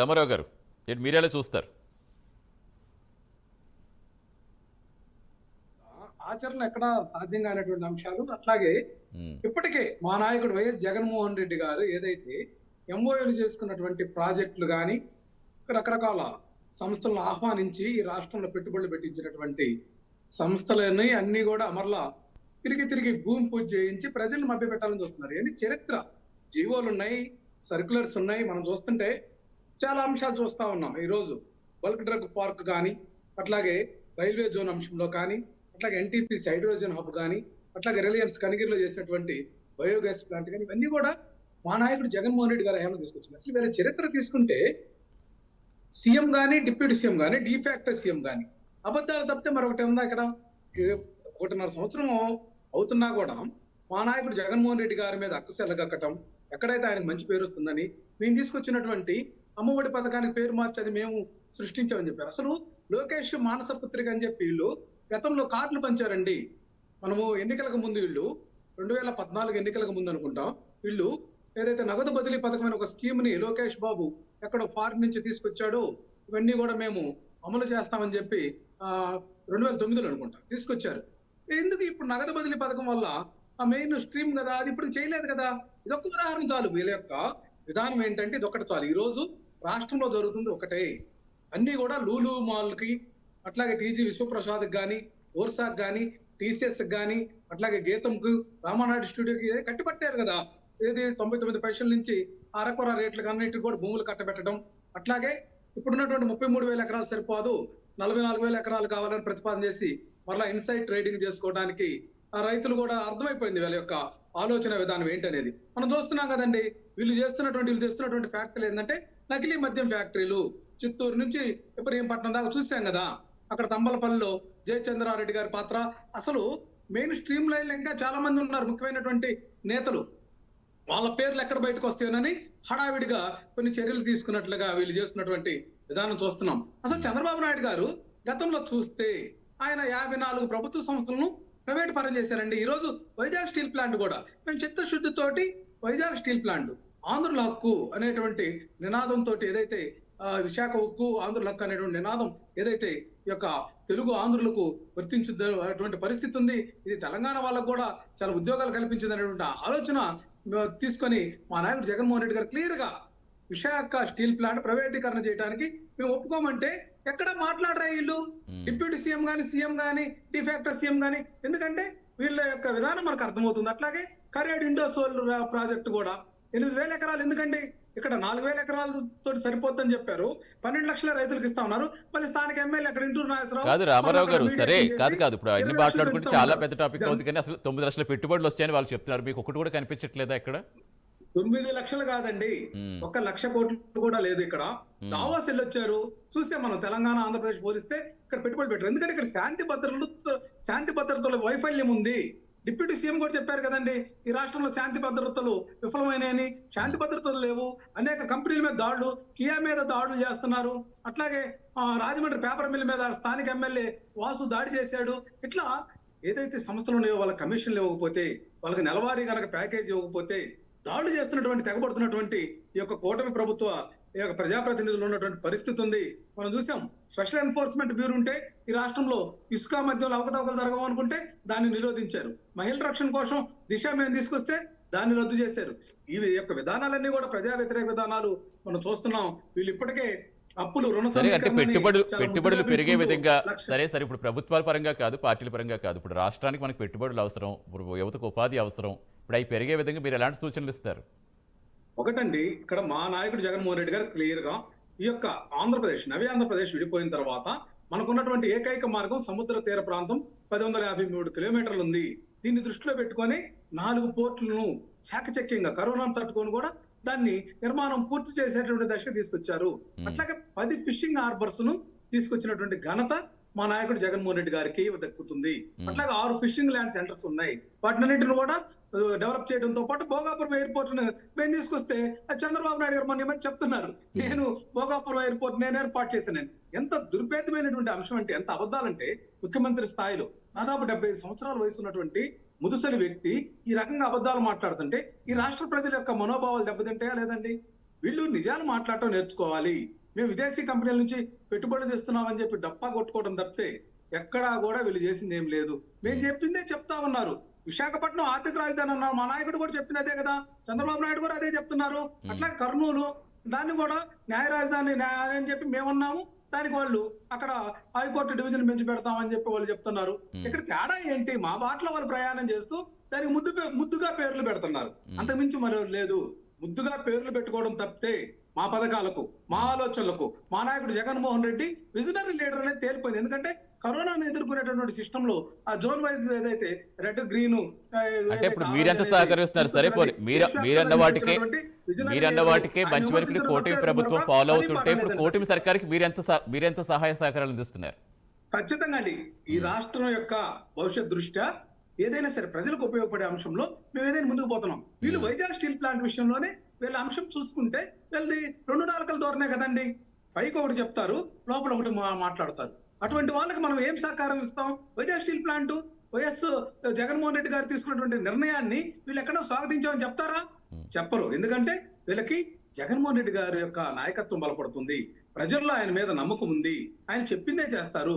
రామారావు గారు ఏంటి మీరేలా చూస్తారు? ఆచరణ ఎక్కడ సాధ్యం కానటువంటి అంశాలు. అట్లాగే ఇప్పటికే మా నాయకుడు వైఎస్ జగన్మోహన్ రెడ్డి గారు ఏదైతే ఎంఓఏలు చేసుకున్నటువంటి ప్రాజెక్టులు కానీ రకరకాల సంస్థలను ఆహ్వానించి ఈ రాష్ట్రంలో పెట్టుబడులు పెట్టించినటువంటి సంస్థలని అన్ని కూడా మరలా తిరిగి తిరిగి భూమి పూజ చేయించి ప్రజలను మభ్యపెట్టాలని చూస్తున్నారు. ఏంటి చరిత్ర. జీవోలు ఉన్నాయి సర్క్యులర్స్ ఉన్నాయి. మనం చూస్తుంటే చాలా అంశాలు చూస్తూ ఉన్నాం. ఈ రోజు బల్క్ డ్రగ్ పార్క్ కానీ అట్లాగే రైల్వే జోన్ అంశంలో కానీ అట్లాగే ఎన్టీపీసీ హైడ్రోజన్ హబ్ కానీ అట్లాగే రిలయన్స్ కనిగిరిలో చేసినటువంటి బయోగ్యాస్ ప్లాంట్ కానీ ఇవన్నీ కూడా మా నాయకుడు జగన్మోహన్ రెడ్డి గారు ఏమైనా తీసుకొచ్చింది. అసలు వేరే చరిత్ర తీసుకుంటే సీఎం కానీ డిప్యూటీ సీఎం కానీ డిఫాక్టర్ సీఎం కానీ అబద్ధాలు తప్పితే మరొకటి ఉందా ఇక్కడ? ఒకటిన్నర సంవత్సరం అవుతున్నా కూడా మా నాయకుడు జగన్మోహన్ రెడ్డి గారి మీద అక్కసెల్ల కక్కటం ఎక్కడైతే ఆయనకు మంచి పేరు వస్తుందని మేము తీసుకొచ్చినటువంటి అమ్మఒడి పథకానికి పేరు మార్చి అది మేము సృష్టించామని చెప్పారు. అసలు లోకేష్ మానస పుత్రిక అని చెప్పి వీళ్ళు గతంలో కార్డులు పంచారండి. మనము ఎన్నికలకు ముందు వీళ్ళు రెండు వేల పద్నాలుగు ఎన్నికలకు ముందు అనుకుంటాం. వీళ్ళు ఏదైతే నగదు బదిలీ పథకమైన ఒక స్కీమ్ని లోకేష్ బాబు ఎక్కడో ఫారిన్ నుంచి తీసుకొచ్చాడో ఇవన్నీ కూడా మేము అమలు చేస్తామని చెప్పి ఆ రెండు వేల తొమ్మిదిలో అనుకుంటా. తీసుకొచ్చారు. ఎందుకు ఇప్పుడు నగదు బదిలీ పథకం వల్ల ఆ మెయిన్ స్ట్రీమ్ కదా అది ఇప్పుడు చేయలేదు కదా? ఇదొక ఉదాహరణ చాలు. వీళ్ళ యొక్క విధానం ఏంటంటే ఇది ఒకటి చాలు. ఈ రోజు రాష్ట్రంలో జరుగుతుంది ఒకటే. అన్ని కూడా లూలు మాల్కి అట్లాగే టీజీ విశ్వప్రసాద్ కానీ ఓర్సాకి కానీ టీసీఎస్కి కానీ అట్లాగే గీతంకు రామానాయుడు స్టూడియోకి కట్టిపట్టారు కదా. ఏది తొంభై తొమ్మిది పైసల నుంచి అరకొర రేట్లకు అన్నిటికి కూడా భూములు కట్టబెట్టడం. అట్లాగే ఇప్పుడున్నటువంటి ముప్పై మూడు వేల ఎకరాలు సరిపోదు. నలభై నాలుగు వేల ఎకరాలు కావాలని ప్రతిపాదన చేసి మరలా ఇన్సైడ్ ట్రేడింగ్ చేసుకోవడానికి ఆ రైతులు కూడా అర్థమైపోయింది వీళ్ళ యొక్క ఆలోచన విధానం ఏంటనేది. మనం చూస్తున్నాం కదండి వీళ్ళు చేస్తున్నటువంటి వీళ్ళు చేస్తున్నటువంటి ఫ్యాక్టరీలు ఏంటంటే నకిలీ మద్యం ఫ్యాక్టరీలు. చిత్తూరు నుంచి విపరీంపట్నం దాకా చూసాం కదా. అక్కడ తంబలపల్లిలో జయచంద్రారెడ్డి గారి పాత్ర. అసలు మెయిన్ స్ట్రీమ్ లైన్ ఇంకా చాలా మంది ఉన్నారు ముఖ్యమైనటువంటి నేతలు. వాళ్ళ పేర్లు ఎక్కడ బయటకు వస్తాయోనని హడావిడిగా కొన్ని చర్యలు తీసుకున్నట్లుగా వీళ్ళు చేస్తున్నటువంటి విధానం చూస్తున్నాం. అసలు చంద్రబాబు నాయుడు గారు గతంలో చూస్తే ఆయన యాభై నాలుగు ప్రభుత్వ సంస్థలను ప్రైవేట్ పరం చేశారండి. ఈరోజు వైజాగ్ స్టీల్ ప్లాంట్ కూడా. మేము చిత్తశుద్ధితోటి వైజాగ్ స్టీల్ ప్లాంట్ ఆంధ్రుల హక్కు అనేటువంటి నినాదంతో ఏదైతే విశాఖ ఉక్కు ఆంధ్రుల హక్కు అనేటువంటి నినాదం ఏదైతే ఈ యొక్క తెలుగు ఆంధ్రులకు వర్తించున్నటువంటి పరిస్థితి ఉంది ఇది తెలంగాణ వాళ్ళకు కూడా చాలా ఉద్యోగాలు కల్పించింది అనేటువంటి ఆలోచన తీసుకొని మా నాయకుడు జగన్మోహన్ రెడ్డి గారు క్లియర్గా విశాఖ స్టీల్ ప్లాంట్ ప్రైవేటీకరణ చేయడానికి మేము ఒప్పుకోమంటే ఎక్కడ మాట్లాడరా వీళ్ళు. డిప్యూటీ సీఎం గాని సీఎం గాని డిఫాక్టర్ సీఎం గాని ఎందుకంటే వీళ్ళ యొక్క విధానం మనకు అర్థమవుతుంది. అట్లాగే కరేడ్ ఇండో సోల్ ప్రాజెక్ట్ కూడా ఎనిమిది వేల ఎకరాలు. ఎందుకండి ఇక్కడ నాలుగు వేల ఎకరాలతో సరిపోతుందని చెప్పారు. పన్నెండు లక్షల రైతులకు ఇస్తా ఉన్నారు. మళ్ళీ స్థానిక ఎమ్మెల్యే అక్కడ ఇంటూరు నాగేశ్వరరావు కాదు రామారావు గారు సరే కాదు కాదు. ఇప్పుడు అన్ని మాట్లాడుకుంటే చాలా. పెద్ద టాపిక్ అవుతుంది కానీ అసలు తొమ్మిది లక్షల పెట్టుబడులు వస్తాయని వాళ్ళు చెప్తున్నారు. మీకు ఒకటి కూడా కనిపించట్లేదా ఇక్కడ? తొమ్మిది లక్షలు కాదండి. ఒక్క లక్ష కోట్లు కూడా లేదు ఇక్కడ. దావాస్ వెళ్ళొచ్చారు చూస్తే మనం తెలంగాణ ఆంధ్రప్రదేశ్ పోలిస్తే ఇక్కడ పెట్టుబడి పెట్టారు. ఎందుకంటే ఇక్కడ శాంతి భద్రతలు శాంతి భద్రతల వైఫల్యం ఉంది. డిప్యూటీ సీఎం కూడా చెప్పారు కదండి ఈ రాష్ట్రంలో శాంతి భద్రతలు విఫలమైనాయని. శాంతి భద్రతలు లేవు. అనేక కంపెనీల మీద దాడులు కియా మీద దాడులు చేస్తున్నారు. అట్లాగే ఆ, రాజమండ్రి పేపర్ మిల్ మీద స్థానిక ఎమ్మెల్యే వాసు దాడి చేశాడు. ఇట్లా ఏదైతే సంస్థలు ఉన్నాయో వాళ్ళకి కమిషన్లు ఇవ్వకపోతే వాళ్ళకి నెలవారీ కనుక ప్యాకేజ్ ఇవ్వకపోతే దాడులు చేస్తున్నటువంటి తెగబడుతున్నటువంటి ఈ యొక్క కూటమి ప్రభుత్వ ఈ యొక్క ప్రజాప్రతినిధులు ఉన్నటువంటి పరిస్థితి ఉంది. మనం చూసాం స్పెషల్ ఎన్ఫోర్స్మెంట్ బ్యూరో ఉంటే ఈ రాష్ట్రంలో ఇసుక మధ్యలో అవకతవకలు జరగవు అనుకుంటే దాన్ని నిరోధించారు. మహిళల రక్షణ కోసం దిశ మేము తీసుకొస్తే దాన్ని రద్దు చేశారు. ఈ యొక్క విధానాలన్నీ కూడా ప్రజా వ్యతిరేక విధానాలు మనం చూస్తున్నాం. వీళ్ళు ఇప్పటికే అప్పులు రుణ సరే అంటే పెట్టుబడులు పెట్టుబడులు పెరిగే విధంగా సరే సరే ఇప్పుడు ప్రభుత్వాల పరంగా కాదు పార్టీల పరంగా కాదు. ఇప్పుడు రాష్ట్రానికి మనకు పెట్టుబడులు అవసరం ఇప్పుడు యువతకు ఉపాధి అవసరం ఇప్పుడు అవి పెరిగే విధంగా మీరు ఎలాంటి సూచనలు ఇస్తారు? ఒకటండి ఇక్కడ మా నాయకుడు జగన్మోహన్ రెడ్డి గారు క్లియర్గా ఈ యొక్క ఆంధ్రప్రదేశ్ నవీ ఆంధ్రప్రదేశ్ విడిపోయిన తర్వాత మనకున్నటువంటి ఏకైక మార్గం సముద్ర తీర ప్రాంతం పది వందల యాభై మూడు కిలోమీటర్లు ఉంది. దీన్ని దృష్టిలో పెట్టుకొని నాలుగు పోర్టులను చాకచక్యంగా కరోనాను తట్టుకొని కూడా దాన్ని నిర్మాణం పూర్తి చేసేటువంటి దశకు తీసుకొచ్చారు. అట్లాగే పది ఫిషింగ్ హార్బర్స్ను తీసుకొచ్చినటువంటి ఘనత మా నాయకుడు జగన్మోహన్ రెడ్డి గారికి దక్కుతుంది. అట్లాగే ఆరు ఫిషింగ్ ల్యాండ్ సెంటర్స్ ఉన్నాయి. వాటినన్నింటిని కూడా డెవలప్ చేయడంతో పాటు భోగాపురం ఎయిర్పోర్ట్ మేము తీసుకొస్తే చంద్రబాబు నాయుడు గారు మొన్న ఏమని చెప్తున్నారు. నేను భోగాపురం ఎయిర్పోర్ట్ నేను ఏర్పాటు చేస్తున్నాను. ఎంత దుర్భేదమైనటువంటి అంశం అంటే ఎంత అబద్ధాలంటే ముఖ్యమంత్రి స్థాయిలో దాదాపు డెబ్బై ఐదు సంవత్సరాల వయసు ఉన్నటువంటి ముదుసలి వ్యక్తి ఈ రకంగా అబద్ధాలు మాట్లాడుతుంటే ఈ రాష్ట్ర ప్రజల యొక్క మనోభావాలు దెబ్బతింటాయా లేదండి? వీళ్ళు నిజాలు మాట్లాడటం నేర్చుకోవాలి. మేము విదేశీ కంపెనీల నుంచి పెట్టుబడులు తెస్తున్నామని చెప్పి డప్పా కొట్టుకోవడం తప్పితే ఎక్కడా కూడా వీళ్ళు చేసింది ఏం లేదు. మేము చెప్పిందే చెప్తా ఉన్నారు. విశాఖపట్నం ఆర్థిక రాజధాని అన్నారు మా నాయకుడు కూడా చెప్పింది అదే కదా. చంద్రబాబు నాయుడు కూడా అదే చెప్తున్నారు. అట్లా కర్నూలు దాన్ని కూడా న్యాయ రాజధాని అని చెప్పి మేమన్నాము. దానికి వాళ్ళు అక్కడ హైకోర్టు డివిజన్ పెంచి పెడతామని చెప్పి వాళ్ళు చెప్తున్నారు. ఇక్కడ తేడా ఏంటి? మా బాటలో వాళ్ళు ప్రయాణం చేస్తూ దానికి ముద్దు ముద్దుగా పేర్లు పెడుతున్నారు. అంతకుమించి మరో లేదు. ముద్దుగా పేర్లు పెట్టుకోవడం తప్పితే మా పథకాలకు మా ఆలోచనలకు మా నాయకుడు జగన్మోహన్ రెడ్డి విజనరీ లీడర్ అనేది తేలిపోయింది. ఎందుకంటే కరోనాను ఎదుర్కొనేటటువంటి సిస్టమ్లో ఆ జోన్ వైజ్ ఏదైతే రెడ్ గ్రీన్ అంటే ఇప్పుడు మీరెంత సహకరిస్తున్నారు? సరే మీరన్న వాటికే మీరన్న వాటికే మంచి వరకు కూటమి ప్రభుత్వం ఫాలో అవుతుంటే ఇప్పుడు కూటమి సర్కార్కి మీరెంత మీరెంత సహాయ సహకారాలు అందిస్తున్నారు? ఖచ్చితంగా అండి. ఈ రాష్ట్రం యొక్క భవిష్యత్ దృష్ట్యా ఏదైనా సరే ప్రజలకు ఉపయోగపడే అంశంలో మేము ఏదైనా ముందుకు పోతున్నాం. వీళ్ళు వైజాగ్ స్టీల్ ప్లాంట్ విషయంలోనే వీళ్ళ అంశం చూసుకుంటే వీళ్ళది రెండు నాలుకల ధోరణే కదండి. పైకి ఒకటి చెప్తారు లోపల ఒకటి మాట్లాడతారు. అటువంటి వాళ్ళకి మనం ఏం సహకారం ఇస్తాం? Vizag steel plant YS Jaganmohan Reddy గారు తీసుకున్నటువంటి నిర్ణయాన్ని వీళ్ళు ఎక్కడో స్వాగతించామని చెప్తారా? చెప్పరు. ఎందుకంటే వీళ్ళకి జగన్మోహన్ రెడ్డి గారి యొక్క నాయకత్వం బలపడుతుంది. ప్రజల్లో ఆయన మీద నమ్మకం ఉంది. ఆయన చెప్పిందే చేస్తారు.